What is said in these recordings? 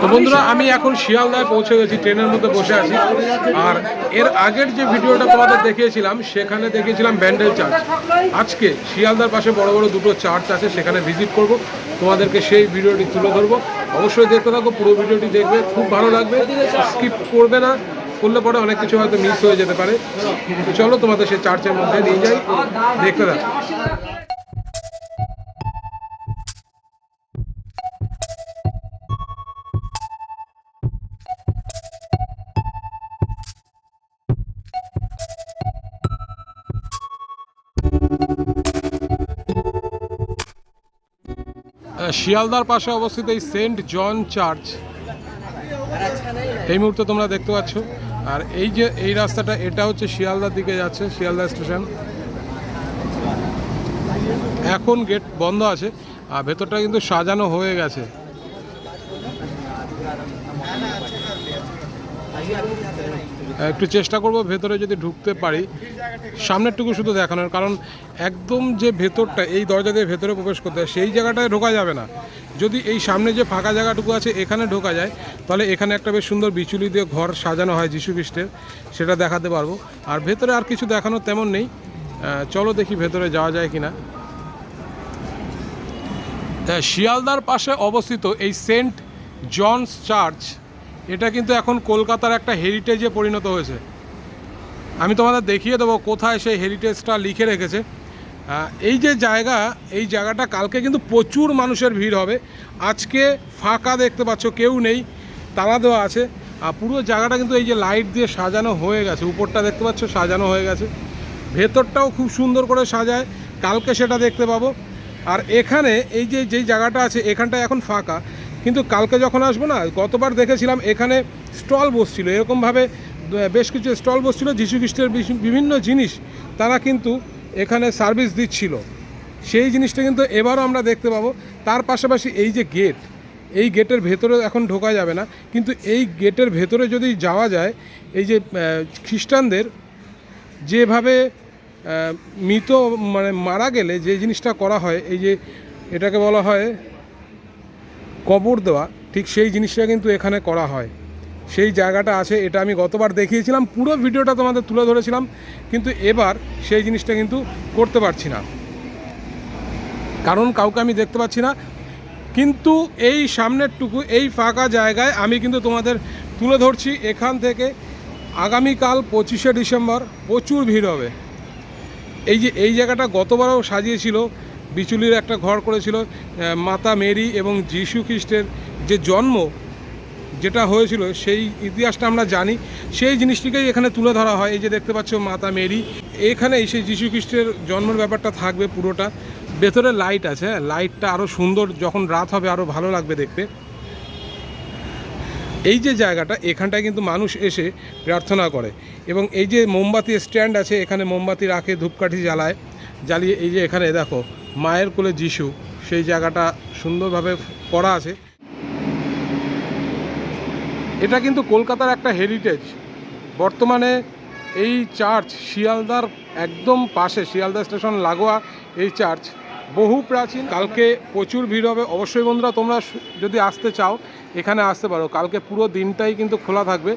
তো বন্ধুরা, আমি এখন শিয়ালদায় পৌঁছে গেছি, ট্রেনের মধ্যে বসে আছি। আর এর আগের যে ভিডিওটা তোমাদের দেখিয়েছিলাম, সেখানে দেখিয়েছিলাম ব্যান্ডেল চার্চ আজকে শিয়ালদার পাশে বড় বড় দুটো চার্চ আছে, সেখানে ভিজিট করব। তোমাদেরকে সেই ভিডিওটি তুলে ধরবো। অবশ্যই দেখতে থাকো, পুরো ভিডিওটি দেখবে, খুব ভালো লাগবে। স্কিপ করবে না, করলে পরে অনেক কিছু হয়তো মিস হয়ে যেতে পারে। চলো তোমাদের সেই চার্চের মধ্যে নিয়ে যাই, দেখতে থাকো। শিয়ালদার পাশে অবস্থিত এই সেন্ট জন চার্চ। এই মুহূর্তে তোমরা দেখতে পাচ্ছ। আর এই যে, এই রাস্তাটা, এটা হচ্ছে শিয়ালদার দিকে যাচ্ছে, শিয়ালদা স্টেশন। এখন গেট বন্ধ আছে, আর ভেতরটা কিন্তু সাজানো হয়ে গেছে। একটু চেষ্টা করব ভেতরে যদি ঢুকতে পারি। সামনেরটুকু শুধু দেখানোর কারণ একদম যে ভেতরটা এই দরজা দিয়ে ভেতরে প্রবেশ করতে হয় সেই জায়গাটায় ঢোকা যাবে না। যদি এই সামনে যে ফাঁকা জায়গাটুকু আছে এখানে ঢোকা যায় তাহলে এখানে একটা বেশ সুন্দর বিচুলি দিয়ে ঘর সাজানো হয় যিশু খ্রিস্টের সেটা দেখাতে পারব। আর ভেতরে আর কিছু দেখানোর তেমন নেই। চলো দেখি ভেতরে যাওয়া যায় কিনা। হ্যাঁ, শিয়ালদার পাশে অবস্থিত এই সেন্ট জনস চার্চ এটা কিন্তু এখন কলকাতার একটা হেরিটেজে পরিণত হয়েছে। আমি তোমাদের দেখিয়ে দেবো কোথায় সেই হেরিটেজটা লিখে রেখেছে। এই যে জায়গা, এই জায়গাটা কালকে কিন্তু প্রচুর মানুষের ভিড় হবে। আজকে ফাঁকা দেখতে পাচ্ছ, কেউ নেই, তালা দেওয়া আছে। আর পুরো জায়গাটা কিন্তু এই যে লাইট দিয়ে সাজানো হয়ে গেছে, উপরটা দেখতে পাচ্ছ, সাজানো হয়ে গেছে। ভেতরটাও খুব সুন্দর করে সাজায়, কালকে সেটা দেখতে পাবো। আর এখানে এই যে, যেই জায়গাটা আছে এখানটা এখন ফাঁকা। কিন্তু কালকে যখন আসব না, গতবার দেখেছিলাম এখানে স্টল বসছিল। এরকমভাবে বেশ কিছু স্টল বসছিল, যীশু খ্রিস্টের বিভিন্ন জিনিস তারা কিন্তু এখানে সার্ভিস দিচ্ছিল। সেই জিনিসটা কিন্তু এবারও আমরা দেখতে পাবো। তার পাশাপাশি এই যে গেট, এই গেটের ভেতরে এখন ঢোকা যাবে না। কিন্তু এই গেটের ভেতরে যদি যাওয়া যায়, এই যে খ্রিস্টানদের যেভাবে মৃত মানে মারা গেলে যে জিনিসটা করা হয়, এই যে এটাকে বলা হয় কবর দেওয়া, ঠিক সেই জিনিসটা কিন্তু এখানে করা হয়। সেই জায়গাটা আছে, এটা আমি গতবার দেখিয়েছিলাম, পুরো ভিডিওটা তোমাদের তুলে ধরেছিলাম, কিন্তু এবার সেই জিনিসটা কিন্তু করতে পারছি না। কারণ কাউকে আমি দেখতে পাচ্ছি না। কিন্তু এই সামনেরটুকু, এই ফাঁকা জায়গায় আমি কিন্তু তোমাদের তুলে ধরছি, এখান থেকে আগামীকাল পঁচিশে ডিসেম্বর প্রচুর ভিড় হবে। এই যে, এই জায়গাটা গতবারও সাজিয়েছিল বিচুলির একটা ঘর করেছিল মাতা মেরি এবং যীশু খ্রিস্টের যে জন্ম যেটা হয়েছিল, সেই ইতিহাসটা আমরা জানি। সেই জিনিসটিকেই এখানে তুলে ধরা হয়। এই যে দেখতে পাচ্ছ মাতা মেরি এখানে সেই যীশু খ্রিস্টের জন্মের ব্যাপারটা থাকবে পুরোটা। ভেতরে লাইট আছে হ্যাঁ? লাইটটা আরও সুন্দর, যখন রাত হবে আরও ভালো লাগবে দেখতে। এই যে জায়গাটা, এখানটায় কিন্তু মানুষ এসে প্রার্থনা করে। এবং এই যে মোমবাতি স্ট্যান্ড আছে, এখানে মোমবাতি রাখে, ধূপকাঠি জ্বালায়। জ্বালিয়ে এই যে এখানে দেখো মায়ের কোলে যিশু, সেই জায়গাটা সুন্দরভাবে করা আছে। এটা কিন্তু কলকাতার একটা হেরিটেজ বর্তমানে এই চার্চ শিয়ালদার একদম পাশে, শিয়ালদা স্টেশন লাগোয়া এই চার্চ বহু প্রাচীন। কালকে প্রচুর ভিড় হবে। অবশ্যই বন্ধুরা, তোমরা যদি আসতে চাও, এখানে আসতে পারো। কালকে পুরো দিনটাই কিন্তু খোলা থাকবে।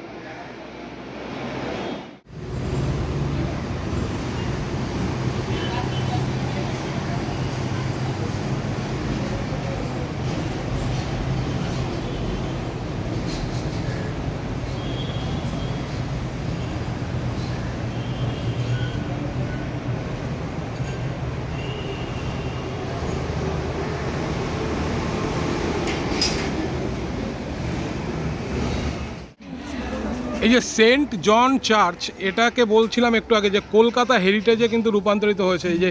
এই যে সেন্ট জন চার্চ, এটাকে বলছিলাম একটু আগে যে কলকাতা হেরিটেজে কিন্তু রূপান্তরিত হয়েছে। এই যে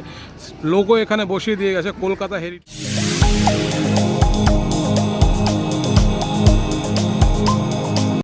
লোগো এখানে বসিয়ে দিয়ে গেছে, কলকাতা হেরিটেজ।